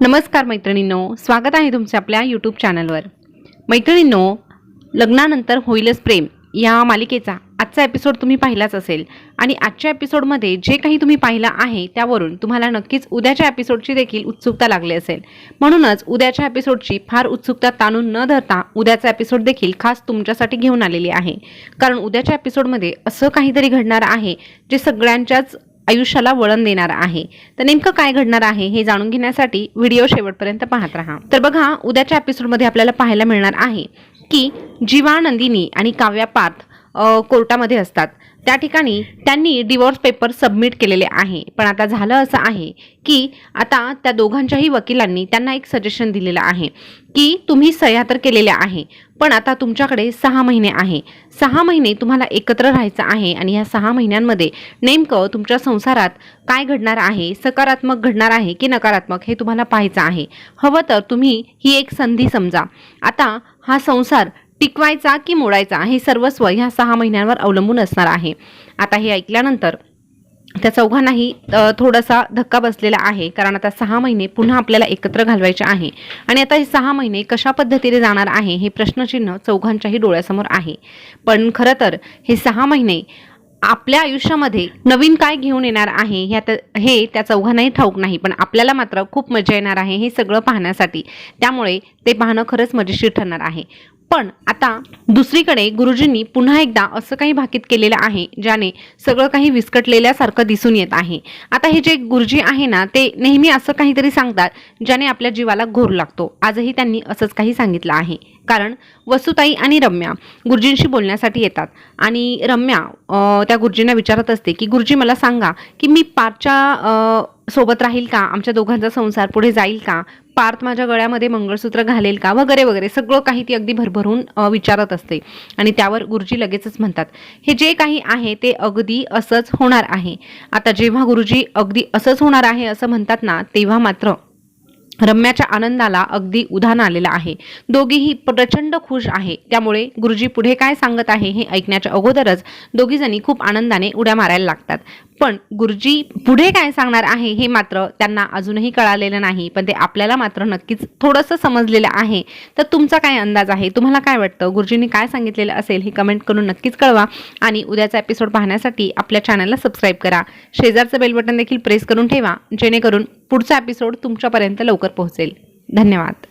नमस्कार मैत्रिणींनो स्वागत आहे तुमचे आपल्या यूट्यूब चॅनलवर मैत्रिणींनो लग्नानंतर होईलच प्रेम या मालिकेचा आजचा एपिसोड तुम्ही पाहिलाच असेल. आणि आजच्या एपिसोडमध्ये जे काही तुम्ही पाहिलं आहे त्यावरून तुम्हाला नक्कीच उद्याच्या एपिसोडची देखील उत्सुकता लागली असेल. म्हणूनच उद्याच्या एपिसोडची फार उत्सुकता ताणून न धरता उद्याचा एपिसोड देखील खास तुमच्यासाठी घेऊन आलेली आहे. कारण उद्याच्या एपिसोडमध्ये असं काहीतरी घडणार आहे जे सगळ्यांच्याच आयुष्याला वळण देणार आहे. तर नेमकं काय घडणार आहे हे जाणून घेण्यासाठी व्हिडिओ शेवटपर्यंत पाहत राहा. तर बघा उद्याच्या एपिसोडमध्ये आपल्याला पाहायला मिळणार आहे की जीवा नंदिनी आणि काव्या पार्थ कोर्टामध्ये असतात. त्या ठिकाणी त्यांनी डिवोर्स पेपर सबमिट केलेले आहे. पण आता झालं असं आहे की आता त्या दोघांच्याही वकिलांनी त्यांना एक सजेशन दिलेलं आहे की तुम्ही सह्या तर केलेल्या आहे. पण आता तुमच्याकडे सहा महिने आहे. सहा महिने तुम्हाला एकत्र राहायचं आहे आणि ह्या सहा महिन्यांमध्ये नेमकं तुमच्या संसारात काय घडणार आहे? सकारात्मक घडणार आहे की नकारात्मक हे तुम्हाला पाहायचं आहे. हवं तर तुम्ही ही एक संधी समजा. आता हा संसार टिकवायचा की मोडायचा हे सर्वस्व ह्या सहा महिन्यांवर अवलंबून असणार आहे. आता हे ऐकल्यानंतर त्या चौघांनाही थोडासा धक्का बसलेला आहे. कारण आता सहा महिने पुन्हा आपल्याला एकत्र घालवायचे आहे. आणि आता हे सहा महिने कशा पद्धतीने जाणार आहे हे प्रश्नचिन्ह चौघांच्याही डोळ्यासमोर आहे. पण खरं तर हे सहा महिने आपल्या आयुष्यामध्ये नवीन काय घेऊन येणार आहे ह्यात हे त्या चौघांनाही ठाऊक नाही. पण आपल्याला मात्र खूप मजा येणार आहे हे सगळं पाहण्यासाठी. त्यामुळे ते पाहणं खरंच मजेशीर ठरणार आहे. पण आता दुसरीकडे गुरुजींनी पुन्हा एकदा असं काही भाकीत केलेलं आहे ज्याने सगळं काही विस्कटलेल्यासारखं दिसून येत आहे. आता हे जे गुरुजी आहे ना ते नेहमी असं काहीतरी सांगतात ज्याने आपल्या जीवाला घोर लागतो. आजही त्यांनी असंच काही सांगितलं आहे. कारण वसुताई आणि रम्या गुरुजींशी बोलण्यासाठी येतात. आणि रम्या त्या गुरुजींना विचारत असते की गुरुजी मला सांगा की मी पारच्या सोबत राहील का? आमच्या दोघांचा संसार पुढे जाईल का? पार्थ माझ्या गळ्यामध्ये मंगळसूत्र घालेल का? वगैरे वगैरे. सगळं काही ती अगदी भरभरून विचारत असते. आणि त्यावर गुरुजी लगेचच म्हणतात हे जे काही आहे ते अगदी असंच होणार आहे. आता जेव्हा गुरुजी अगदी असंच होणार आहे असं म्हणतात ना तेव्हा मात्र रम्याच्या आनंदाला अगदी उधाण आलेलं आहे. दोघीही प्रचंड खुश आहे. त्यामुळे गुरुजी पुढे काय सांगत आहे हे ऐकण्याच्या अगोदरच दोघीजणी खूप आनंदाने उड्या मारायला लागतात. पण गुरुजी पुढे काय सांगणार आहे हे मात्र त्यांना अजूनही कळालेलं नाही पण ते आपल्याला मात्र नक्कीच थोडंसं समजलेलं आहे. तर तुमचा काय अंदाज आहे? तुम्हाला काय वाटतं? गुरुजींनी काय सांगितलेलं असेल हे कमेंट करून नक्कीच कळवा आणि उद्याचा एपिसोड पाहण्यासाठी आपल्या चॅनलला सबस्क्राईब करा. शेजारचं बेल बटन देखील प्रेस करून ठेवा जेणेकरून पुढचा एपिसोड तुमच्यापर्यंत लवकर पोहोचेल. धन्यवाद.